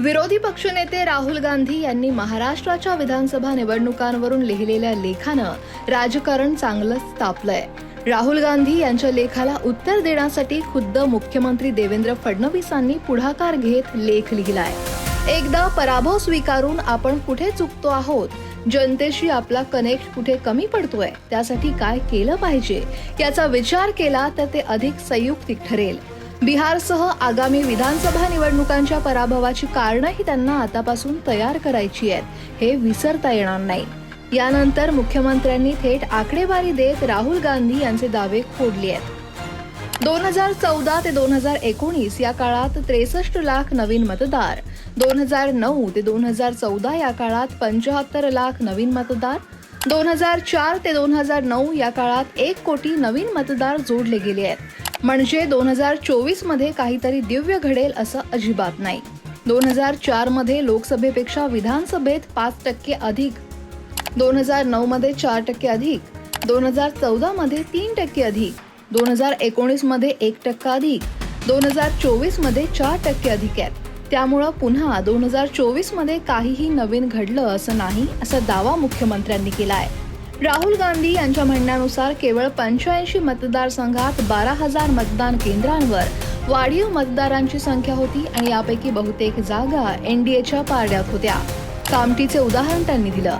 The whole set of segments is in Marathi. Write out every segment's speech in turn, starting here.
विरोधी पक्षनेते राहुल गांधी यांनी महाराष्ट्राच्या विधानसभा निवडणुकांवरून लिहिलेल्या लेखानं राजकारण चांगलंच तापलंय. राहुल गांधी यांच्या लेखाला उत्तर देण्यासाठी खुद्द मुख्यमंत्री देवेंद्र फडणवीसांनी पुढाकार घेत लेख लिहिलाय. एकदा पराभव स्वीकारून आपण कुठे चुकतो आहोत? जनतेशी आपला कनेक्ट कुठे कमी पडतोय? त्यासाठी काय केलं पाहिजे? याचा विचार केला तर ते अधिक संयुक्तिक ठरेल. बिहारसह आगामी विधानसभा निवडणुकांच्या पराभवाची कारणंही त्यांना आतापासून तयार करायची आहेत. हे विसरता येणार नाही. यानंतर मुख्यमंत्र्यांनी थेट आकडेवारी देत राहुल गांधी यांचे दावे खोडले आहेत. दोन हजार चौदा ते दोन हजार एकोणीस या काळात त्रेसष्ट लाख नवीन मतदार. दोन हजार नऊ ते दोन हजार चौदा या काळात पंचाहत्तर लाख नवीन मतदार. दोन हजार चार ते दोन हजार नऊ या काळात एक कोटी नवीन मतदार जोडले गेले आहेत. म्हणजे दोन हजार चोवीसमध्ये काहीतरी दिव्य घडेल असं अजिबात नाही. दोन हजार चारमध्ये लोकसभेपेक्षा विधानसभेत पाच टक्के अधिक. दोन हजार नऊ मध्ये चार टक्के अधिक. दोन हजार चौदा मध्ये तीन टक्के अधिक. दोन हजार एकोणीसमध्ये एक टक्का अधिक. दोन हजार चोवीसमध्ये चार टक्के अधिक आहेत. त्यामुळं पुन्हा दोन हजार चोवीसमध्ये काहीही नवीन घडलं असं नाही असा दावा मुख्यमंत्र्यांनी केला आहे राहुल गांधी यांच्या म्हणण्यानुसार केवळ पंच्याऐंशी मतदारसंघात बारा हजार मतदान केंद्रांवर वाढीव मतदारांची संख्या होती आणि यापैकी बहुतेक जागा एनडीएच्या पारड्यात होत्या. कामटीचे उदाहरण त्यांनी दिलं.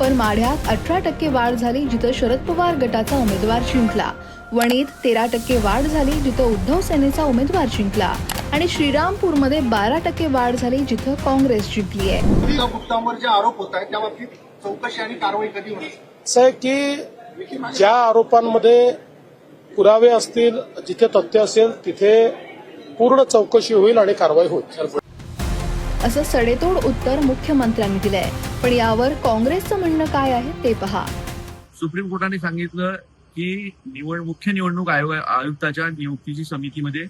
पण माढ्यात अठरा टक्के वाढ झाली जिथं शरद पवार गटाचा उमेदवार जिंकला. वणीत तेरा टक्के वाढ झाली जिथं उद्धव सेनेचा उमेदवार जिंकला. आणि श्रीरामपूरमध्ये बारा टक्के वाढ झाली जिथं काँग्रेस जिंकली आहे गुप्तांवर जे आरोप होत आहेत त्या बाबतीत चौकशी आणि कारवाई कधी होणार? असं आहे की ज्या आरोपांमध्ये पुरावे असतील जिथे तथ्य असेल तिथे पूर्ण चौकशी होईल आणि कारवाई होईल. असं सडेतोड उत्तर मुख्यमंत्र्यांनी दिलंय. पण यावर काँग्रेसचं म्हणणं काय आहे ते पहा. सुप्रीम कोर्टाने सांगितलं की निवड मुख्य निवडणूक आयोग आयुक्ताच्या नियुक्तीची समितीमध्ये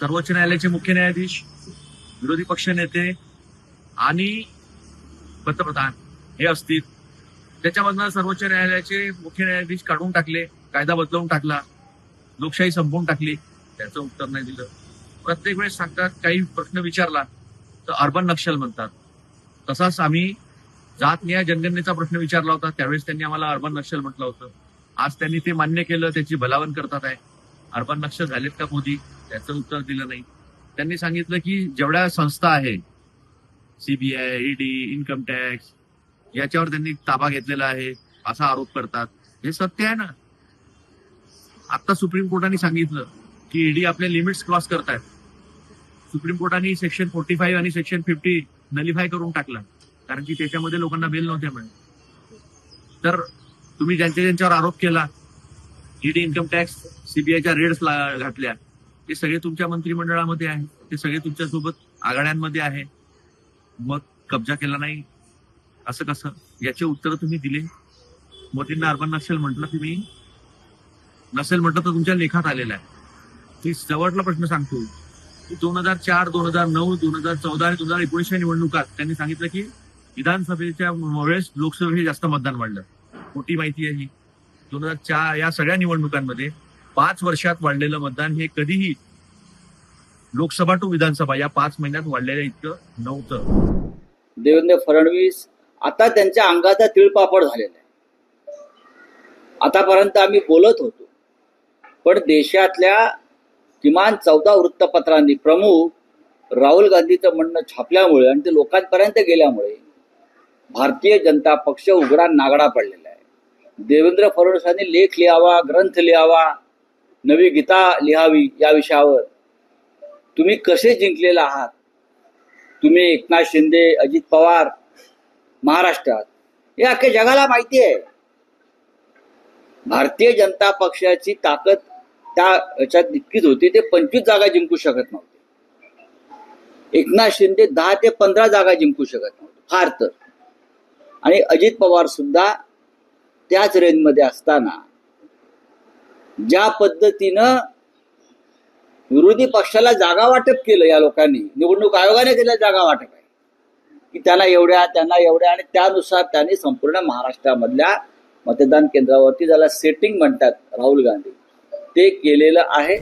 सर्वोच्च न्यायालयाचे मुख्य न्यायाधीश विरोधी पक्षनेते आणि पंतप्रधान हे असतील. त्याच्यामधनं सर्वोच्च न्यायालयाचे मुख्य न्यायाधीश काढून टाकले कायदा बदलवून टाकला लोकशाही संपवून टाकली त्याचं उत्तर नाही दिलं. प्रत्येक वेळेस सांगतात काही प्रश्न विचारला तर अर्बन नक्षल म्हणतात. तसाच आम्ही जात न्याय जनगणनेचा प्रश्न विचारला होता त्यावेळेस त्यांनी आम्हाला अर्बन नक्षल म्हटलं होतं. आज त्यांनी ते मान्य केलं त्याची भलावण करतात आहे. अर्बन नक्षल झालेत का मोदी? त्याचं उत्तर दिलं नाही. त्यांनी सांगितलं की जेवढ्या संस्था आहे सीबीआय ईडी इन्कम टॅक्स याच्यावर त्यांनी ताबा घेतलेला आहे असा आरोप करतात. हे सत्य आहे ना? आता सुप्रीम कोर्टाने सांगितलं की ईडी आपले लिमिट्स क्रॉस करतायत. सुप्रीम कोर्टाने सेक्शन फोर्टी फाईव्ह आणि सेक्शन फिफ्टी नलिफाय करून टाकलं कारण की त्याच्यामध्ये लोकांना बेल नव्हते मिळत तर तुम्ही ज्यांच्या ज्यांच्यावर आरोप केला ईडी इन्कम टॅक्स सीबीआयच्या रेड्स घातल्या ते सगळे तुमच्या मंत्रिमंडळामध्ये आहे ते सगळे तुमच्यासोबत आघाड्यांमध्ये आहे. मग कब्जा केला नाही असं कसं? याचे उत्तर तुम्ही दिले. मोदींना अर्बन नसेल म्हटलं तुम्ही. नसेल म्हटलं तर तुमच्या लेखात आलेलं आहे. मी जवळला प्रश्न सांगतो. की दोन हजार चार दोन हजार नऊ दोन हजार चौदा आणि दोन हजार एकोणीसच्या निवडणुकात त्यांनी सांगितलं की विधानसभेच्या वेळेस लोकसभेचे जास्त मतदान वाढलं. मोठी माहिती आहे ही. दोन हजार चार या सगळ्या निवडणुकांमध्ये पाच वर्षात वाढलेलं मतदान हे कधीही लोकसभा टू विधानसभा या पाच महिन्यात वाढलेलं इतकं नव्हतं. देवेंद्र फडणवीस आता त्यांच्या अंगाचा तिळपापड झालेला आहे. आतापर्यंत आम्ही बोलत होतो पण देशातल्या किमान चौदा वृत्तपत्रांनी प्रमुख राहुल गांधीचं म्हणणं छापल्यामुळे आणि ते लोकांपर्यंत गेल्यामुळे भारतीय जनता पक्ष उघडा नागडा पडलेला आहे. देवेंद्र फडणवीसांनी लेख लिहावा ग्रंथ लिहावा नवी गीता लिहावी या विषयावर. तुम्ही कसे जिंकलेला आहात? तुम्ही एकनाथ शिंदे अजित पवार महाराष्ट्रात. हे अख्ख्या जगाला माहिती आहे. भारतीय जनता पक्षाची ताकद त्या ह्याच्यात इतकीच होती ते पंचवीस जागा जिंकू शकत नव्हते. एकनाथ शिंदे दहा ते पंधरा जागा जिंकू शकत नव्हते फार तर. आणि अजित पवार सुद्धा त्याच रेंजमध्ये असताना ज्या पद्धतीनं विरोधी पक्षाला जागा वाटप केलं या लोकांनी निवडणूक आयोगाने केलं जागा वाटप. की त्याला एवढ्या त्यांना एवढ्या आणि त्यानुसार त्यांनी संपूर्ण महाराष्ट्रामधल्या मतदान केंद्रावरती ज्याला सेटिंग म्हणतात राहुल गांधी ते केलेलं आहे.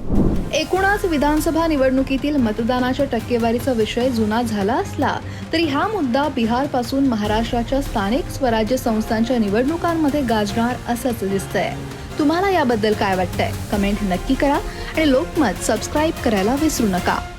एकूणच विधानसभा निवडणुकीतील मतदानाच्या टक्केवारीचा विषय जुना झाला असला तरी हा मुद्दा बिहारपासून महाराष्ट्राच्या स्थानिक स्वराज्य संस्थांच्या निवडणुकांमध्ये गाजणार असंच दिसतंय. तुम्हाला याबद्दल काय वाटतंय? कमेंट नक्की करा आणि लोकमत सबस्क्राईब करायला विसरू नका.